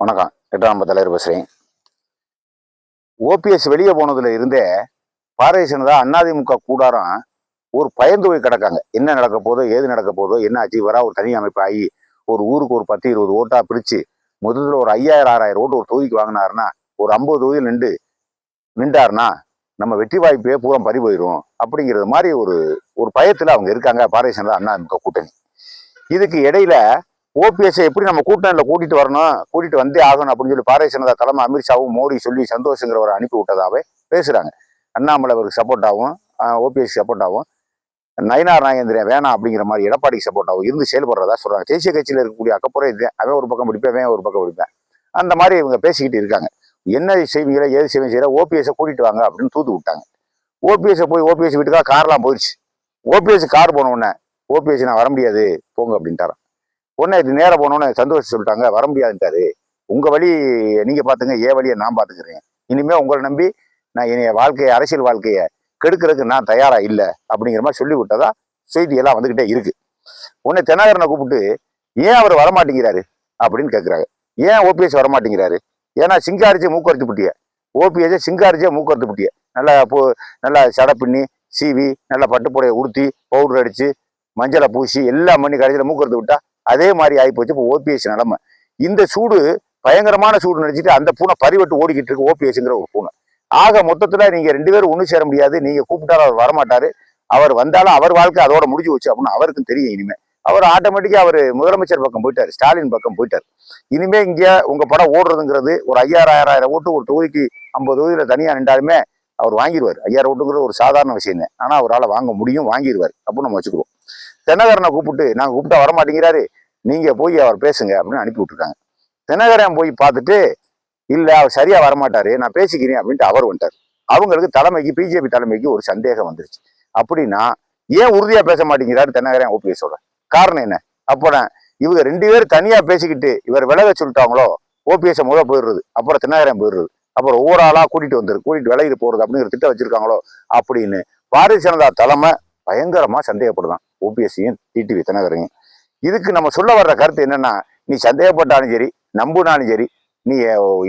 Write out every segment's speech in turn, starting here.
வணக்கம். எட்டாம் தலைவர் பேசுகிறேன் ஓபிஎஸ் வெளியே போனதுல இருந்தே பாரதிய ஜனதா அதிமுக கூடாரம் ஒரு பயந்து போய் கிடக்காங்க. என்ன நடக்க போதோ ஏது நடக்க போதோ என்ன ஆச்சு வரா ஒரு தனி அமைப்பு ஆகி ஒரு ஊருக்கு ஒரு பத்து இருபது ஓட்டா பிரிச்சு முதல்ல ஒரு ஐயாயிரம் ஆறாயிரம் ஓட்டு ஒரு தொகுதிக்கு வாங்கினாருன்னா ஒரு ஐம்பது தொகுதியில் நின்று நின்றாருன்னா நம்ம வெற்றி வாய்ப்பே பூரா பறி போயிடும் அப்படிங்கிறது மாதிரி ஒரு ஒரு பயத்துல அவங்க இருக்காங்க பாரதிய ஜனதா அதிமுக கூட்டணி. இதுக்கு இடையில ஓபிஎஸ்ஐ எப்படி நம்ம கூட்டணியில் கூட்டிட்டு வரணும் கூட்டிட்டு வந்தே ஆகணும் அப்படின்னு சொல்லி பாரதிய ஜனதா தலைமை அமித்ஷாவும் மோடி சொல்லி சந்தோஷங்கிறவரை அனுப்பி விட்டதாவே பேசுகிறாங்க அண்ணாமலை அவருக்கு சப்போர்ட்டாகவும் ஓபிஎஸ் சப்போர்ட்டாகவும் நயனார் நாகேந்திரன் வேணாம் அப்படிங்கிற மாதிரி எடப்பாடிக்கு சப்போர்ட்டாகவும் இருந்து செயல்படுறதா சொல்கிறாங்க தேசிய கட்சியில் இருக்கக்கூடிய அக்கப்புறம் இது அவன் ஒரு பக்கம் பிடிப்பேன் அவன் ஒரு பக்கம் பிடிப்பேன். அந்த மாதிரி இவங்க பேசிக்கிட்டு இருக்காங்க. என்ன செய்வீங்களோ ஏது செய்வீங்க செய்யற ஓபிஎஸ் கூட்டிட்டு வாங்க அப்படின்னு தூத்து விட்டாங்க. ஓபிஎஸ்ஸை போய் ஓபிஎஸ் வீட்டுக்காக கார்லாம் போயிடுச்சு ஓபிஎஸ் கார் போன உடனே ஓபிஎஸ் நான் வர முடியாது போங்க அப்படின்ட்டாரான் உடனே இது நேராக போனோன்னே சந்தோஷம் சொல்லிட்டாங்க வர முடியாதுன்ட்டாரு. உங்கள் வழி நீங்கள் பார்த்துங்க ஏன் வழியை நான் பார்த்துக்கிறேன் இனிமேல் உங்களை நம்பி நான் என்னைய வாழ்க்கையை அரசியல் வாழ்க்கையை கெடுக்கிறதுக்கு நான் தயாராக இல்லை அப்படிங்கிற மாதிரி சொல்லி விட்டதா செய்தியெல்லாம் வந்துக்கிட்டே இருக்குது இருக்கு. உடனே தெனாகரனை கூப்பிட்டு ஏன் அவர் வரமாட்டேங்கிறாரு? அப்படின்னு கேட்குறாங்க ஏன் ஓபிஎஸ் வரமாட்டேங்கிறாரு? ஏன்னா சிங்காரிச்சே மூக்கறுத்து புட்டிய ஓபிஎஸ் சிங்காரிச்சே மூக்கறுத்து புட்டிய நல்லா போ நல்லா சடை பின்னி சீவி நல்லா பட்டுப்புடையை உடுத்தி பவுடர் அடித்து மஞ்சளை பூசி எல்லாம் பண்ணி கடைசியில் மூக்கறுத்து விட்டா அதே மாதிரி ஆகிப்போச்சு இப்போ ஓபிஎஸ் நிலைமை. இந்த சூடு பயங்கரமான சூடு நினச்சிட்டு அந்த பூனை பறிவட்டு ஓடிக்கிட்டு இருக்கு ஓபிஎஸ்ங்கிற ஒரு பூனை. ஆக மொத்தத்தில் நீங்கள் ரெண்டு பேரும் ஒன்றும் சேர முடியாது. நீங்கள் கூப்பிட்டாலும் அவர் வரமாட்டார். அவர் வந்தாலும் அவர் வாழ்க்கை அதோட முடிஞ்சு வச்சு அப்படின்னு அவருக்கும் தெரியும் இனிமேல் அவர் ஆட்டோமேட்டிக்காக அவர் முதலமைச்சர் பக்கம் போயிட்டார். ஸ்டாலின் பக்கம் போயிட்டார். இனிமே இங்கே உங்கள் படம் ஓடுறதுங்கிறது ஒரு ஐயாயிரம் ஆயிரம் ஓட்டு ஒரு தொகுதிக்கு ஐம்பது தொகுதியில் தனியாக நின்றாலுமே அவர் வாங்கிடுவார் ஐயாயிரம் ஓட்டுங்கிறது ஒரு சாதாரண விஷயம். தான் ஆனால் அவரால் வாங்க முடியும் வாங்கிடுவார் அப்படின்னு நம்ம வச்சுக்கிறோம். தென்னகரனை கூப்பிட்டு நாங்கள் கூப்பிட்டா வர நீங்கள் போய் அவர் பேசுங்க அப்படின்னு அனுப்பி விட்டுருக்காங்க தினகரன் போய் பார்த்துட்டு இல்லை அவர் சரியாக வரமாட்டாரு. நான் பேசிக்கிறேன் அப்படின்ட்டு அவர் வந்துட்டார். அவங்களுக்கு தலைமைக்கு பிஜேபி தலைமைக்கு ஒரு சந்தேகம் வந்துருச்சு. அப்படின்னா ஏன் உறுதியாக பேச மாட்டேங்கிறாரு தென்னகரன் ஓபிஎஸோட காரணம் என்ன? அப்போ நான் இவங்க ரெண்டு பேரும் தனியாக பேசிக்கிட்டு இவர் விலக சொல்லிட்டாங்களோ ஓபிஎஸ் முதல் போயிடுறது அப்புறம் தென்னகரன் போயிடுறது அப்புறம் ஒவ்வொரு ஆளாக கூட்டிகிட்டு வந்துரு கூட்டிட்டு விலகிட்டு போகிறது அப்படிங்கிற திட்டம் வச்சுருக்காங்களோ அப்படின்னு பாரதிய ஜனதா தலைமை பயங்கரமாக சந்தேகப்படுதான். ஓபிஎஸ்சியும் டிடிவி தினகரையும் இதுக்கு நம்ம சொல்ல வர்ற கருத்து என்னன்னா நீ சந்தேகப்பட்டாலும் சரி நம்புனாலும் சரி நீ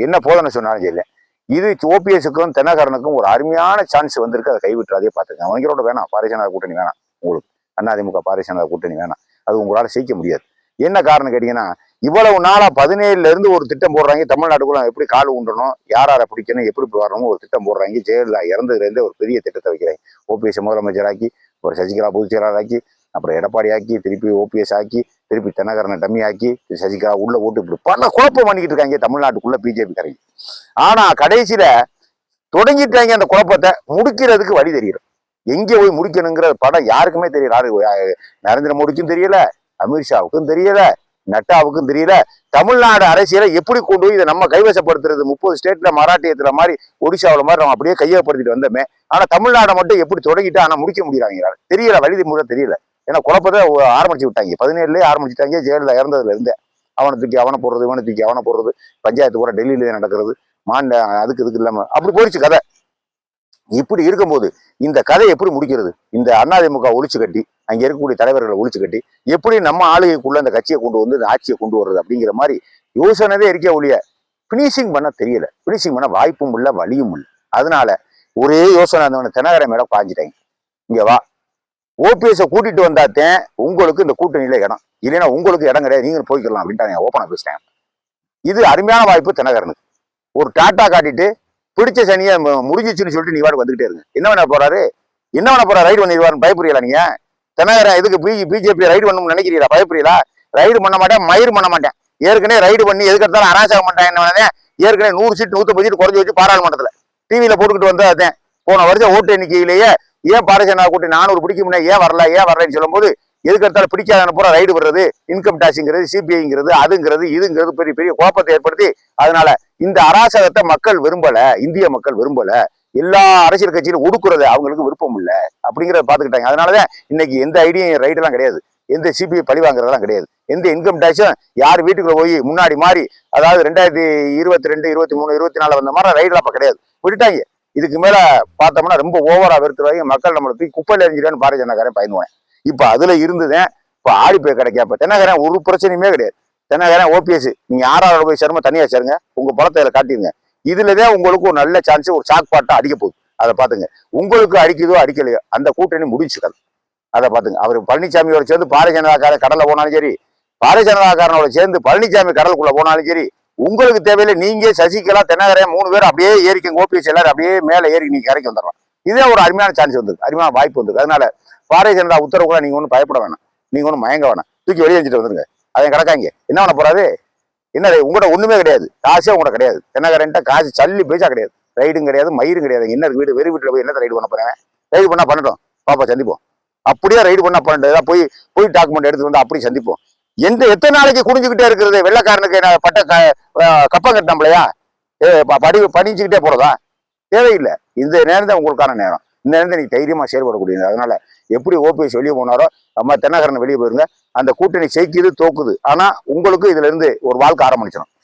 என்ன போதனை சொன்னாலும் சரி இது ஓபிஎஸ்க்கும் தினகரனுக்கும் ஒரு அருமையான சான்ஸ் வந்திருக்கு. அதை கைவிட்டுறாதே பார்த்துங்க அவங்களோட வேணாம். பாரதிய கூட்டணி வேணாம். உங்களுக்கு. அதிமுக பாரதிய கூட்டணி வேணாம். அது உங்களால் செய்ய முடியாது. என்ன காரணம் கேட்டிங்கன்னா இவ்வளவு நாளாக பதினேழுல இருந்து ஒரு திட்டம் போடுறாங்க. தமிழ்நாட்டுக்குள்ள எப்படி கால் ஊன்றணும் யார் யாரை பிடிக்கணும் எப்படி இப்படி வரணும் ஒரு திட்டம் போடுறாங்க. ஜெயலலிதா இறந்ததுலேருந்தே ஒரு பெரிய திட்டத்தை வைக்கிறாங்க. ஓபிஎஸ் முதலமைச்சராக்கி ஒரு சசிகலா பொதுச் செயலாளராக்கி அப்புறம் எடப்பாடி ஆக்கி திருப்பி ஓபிஎஸ் ஆக்கி திருப்பி தென்னகரனை டம்மி ஆக்கி சசிகலா உள்ள ஓட்டு இப்படி பல குழப்பம் பண்ணிக்கிட்டு இருக்காங்க தமிழ்நாட்டுக்குள்ள பிஜேபி கரைக்கு ஆனா கடைசியில தொடங்கிட்டாங்க அந்த குழப்பத்தை முடிக்கிறதுக்கு வழி தெரியும். எங்க போய் முடிக்கணுங்கிற படம் யாருக்குமே தெரியல நரேந்திர மோடிக்கும் தெரியல அமித்ஷாவுக்கும் தெரியல நட்டாவுக்கும் தெரியல. தமிழ்நாடு அரசியலை எப்படி கொண்டு போய் இதை நம்ம கைவசப்படுத்துறது? முப்பது ஸ்டேட்ல மராட்டியத்துல மாதிரி ஒடிசாவுல மாதிரி நம்ம அப்படியே கையகப்படுத்திட்டு வந்தோமே. ஆனா தமிழ்நாடை மட்டும் எப்படி தொடங்கிட்டு ஆனா முடிக்க முடியறாங்க தெரியல வழி முறை தெரியல. ஏன்னா குழப்பத்தை ஆரம்பிச்சு விட்டாங்க. பதினேழுலேயே ஆரம்பிச்சுட்டாங்க. ஜெயலலிதா இறந்ததுல இருந்தே. அவனை தூக்கி அவனை போடுறது இவனை தூக்கி அவனை போடுறது. பஞ்சாயத்து கூட டெல்லியில நடக்கிறது. மாண்ட அதுக்கு இதுக்கு இல்லாம அப்படி போயிடுச்சு கதை. இப்படி இருக்கும்போது இந்த கதை எப்படி முடிக்கிறது? இந்த அதிமுக ஒழிச்சு கட்டி அங்கே இருக்கக்கூடிய தலைவர்களை ஒழிச்சு கட்டி எப்படி நம்ம ஆளுகைக்குள்ள அந்த கட்சியை கொண்டு வந்து இந்த ஆட்சியை கொண்டு வர்றது அப்படிங்கிற மாதிரி யோசனைதே இருக்கே ஒழிய பினிஷிங் பண்ண தெரியல. பினிஷிங் பண்ண வாய்ப்பும் இல்லை வழியும் இல்லை. அதனால ஒரே யோசனை அந்த தினகரை மேல பாஞ்சிட்டாங்க. இங்கே வா. ஓபிஎஸ் கூட்டிட்டு வந்தாத்தேன் உங்களுக்கு இந்த கூட்டணியில இடம். இல்லைன்னா உங்களுக்கு இடம் கிடையாது. நீங்க போய்க்கலாம் அப்படின்ட்டு ஓப்பனா பேசிட்டேன் இது அருமையான வாய்ப்பு தினகரனுக்கு. ஒரு டாட்டா காட்டிட்டு பிடிச்ச சனியை மு- முடிஞ்சிச்சுன்னு சொல்லிட்டு நீ வாடு வந்துகிட்டே இருங்க. என்ன பண்ண போறாரு? என்ன பண்ண போறா? ரைடு பண்ணிடுவாருன்னு பயப்படுறீங்களா நீங்க? தினகரன் எதுக்கு பி பிஜேபி ரைடு பண்ணணும்னு நினைக்கிறீங்களா பயப்படுறீங்களா ரைடு பண்ண மாட்டேன் மயிர் பண்ண மாட்டேன். ஏற்கனவே ரைடு பண்ணி எதுக்கெடுத்தாலும் அராசகம் அராஜகம் என்ன பண்ணேன் ஏற்கனவே நூறு சீட் நூத்தம்பது சீட் குறைஞ்சி வச்சு பாராளுமன்றத்தில். டிவியில போட்டுக்கிட்டு வந்தா போன வருஷம் ஓட்டு எண்ணிக்கையிலேயே ஏன் பாரதிய ஜனதா கூட்டணி நானூறு பிடிக்கும்னா ஏன் வரல ஏன் வரலன்னு சொல்லும்போது எதுக்கு எடுத்தாலும் பிடிக்காத பூரா ரைடு வர்றது இன்கம் டாக்ஸுங்கிறது சிபிஐங்கிறது அதுங்கிறது இதுங்கிறது பெரிய பெரிய குழப்பத்தை ஏற்படுத்தி அதனால இந்த அராசகத்தை மக்கள் விரும்பல இந்திய மக்கள் விரும்பல எல்லா அரசியல் கட்சியிலும் ஒடுக்குறது அவங்களுக்கு விருப்பம் இல்லை அப்படிங்கிறத பாத்துக்கிட்டாங்க அதனாலதான் இன்னைக்கு எந்த ஐடியும் ரைடெல்லாம் கிடையாது. எந்த சிபிஐ பழி வாங்குறதெல்லாம் கிடையாது. எந்த இன்கம் டேக்ஸும் யார் வீட்டுக்குள்ள போய் முன்னாடி மாறி அதாவது ரெண்டாயிரத்தி இருபத்தி ரெண்டு இருபத்தி மூணு இருபத்தி நாலு வந்த மாதிரி ரைடெல்லாம் அப்ப கிடையாது. விட்டுட்டாங்க. இதுக்கு மேல பார்த்தோம்னா ரொம்ப ஓவரா வெறுத்துருவாங்க மக்கள் நம்மளை தூக்கி குப்பையில் எறிஞ்சிடான்னு பாரதிய ஜனகாரன் பயந்துவேன். இப்ப அதுல இருந்துதான் இப்ப ஆடி போய் கிடைக்க இப்ப தென்னகரன் ஒரு பிரச்சனையுமே கிடையாது. தென்னகரன் ஓபிஎஸ் நீங்க ஆறாவது போய் சேருமோ தனியா சேருங்க. உங்க பலத்தை இதுல காட்டிடுங்க. இதுலதான் உங்களுக்கு ஒரு நல்ல சான்ஸ் ஒரு சாக் பாட்டா அடிக்க போகுது அதை பாத்துங்க உங்களுக்கு அடிக்குதோ அடிக்கலையோ அந்த கூட்டணி முடிச்சுக்கல் அதை பாத்துங்க அவர் பழனிசாமியோட சேர்ந்து பாரதிய ஜனதாக்காரன் கடல்ல போனாலும் சரி பாரதிய ஜனதாக்காரனோட சேர்ந்து பழனிசாமி கடலுக்குள்ள போனாலும் சரி உங்களுக்கு தேவையில்லை நீங்க சசிகலா தென்னகரையா மூணு பேர் அப்படியே ஏறிக்கங்க ஓபிஎஸ் எல்லாரும் அப்படியே மேலே ஏறி நீங்க கரைக்கு வந்துடலாம். இதே ஒரு அருமையான சான்ஸ் வந்திருக்கு அருமையான வாய்ப்பு வந்திருக்கு அதனால பாரதிய ஜனதா உத்தரவு கூட நீங்க ஒன்றும் பயப்பட வேணாம். நீங்க ஒன்றும் மயங்க வேணாம். தூக்கி வெளியே வச்சுட்டு வந்துருங்க. அதை கிடக்காங்க என்ன பண்ண போறாரு? என்ன உங்கள்கிட்ட ஒண்ணுமே கிடையாது. காசே உங்கள்கிட்ட கிடையாது. தென்னகரன்ட்ட காசு சல்லி பைசா கிடையாது. ரைடும் கிடையாது மயிரும் கிடையாது. என்ன வீடு வெறி வீட்டில் போய் என்ன ரைடு பண்ண போறேன்? ரைடு பண்ணா பண்ணட்டும். பாப்பா சந்திப்போம். அப்படியே ரைடு பண்ணா பண்ணிட்டு போய் போய் டாக்குமெண்ட் எடுத்து வந்து அப்படி சந்திப்போம். எந்த எத்தனை நாளைக்கு குடிஞ்சுக்கிட்டே இருக்கிறது? வெள்ளக்காரனுக்கு என்ன பட்ட க- அஹ் கப்பம் கட்டினோம்லையா? ஏ ப- படி படிச்சுக்கிட்டே போகிறதா தேவையில்லை. இந்த நேரம் தான் உங்களுக்கான நேரம். இந்த நேரம் நீங்கள் தைரியமாக செயல்படக்கூடியது. அதனால எப்படி ஓபிஎஸ் வெளியே போனாரோ நம்ம தென்னகரன் வெளியே போயிருங்க. அந்த கூட்டணி ஜெயிக்குது தோக்குது. ஆனால் உங்களுக்கு இதுல இருந்து ஒரு வாழ்க்கை ஆரம்பிச்சிடும்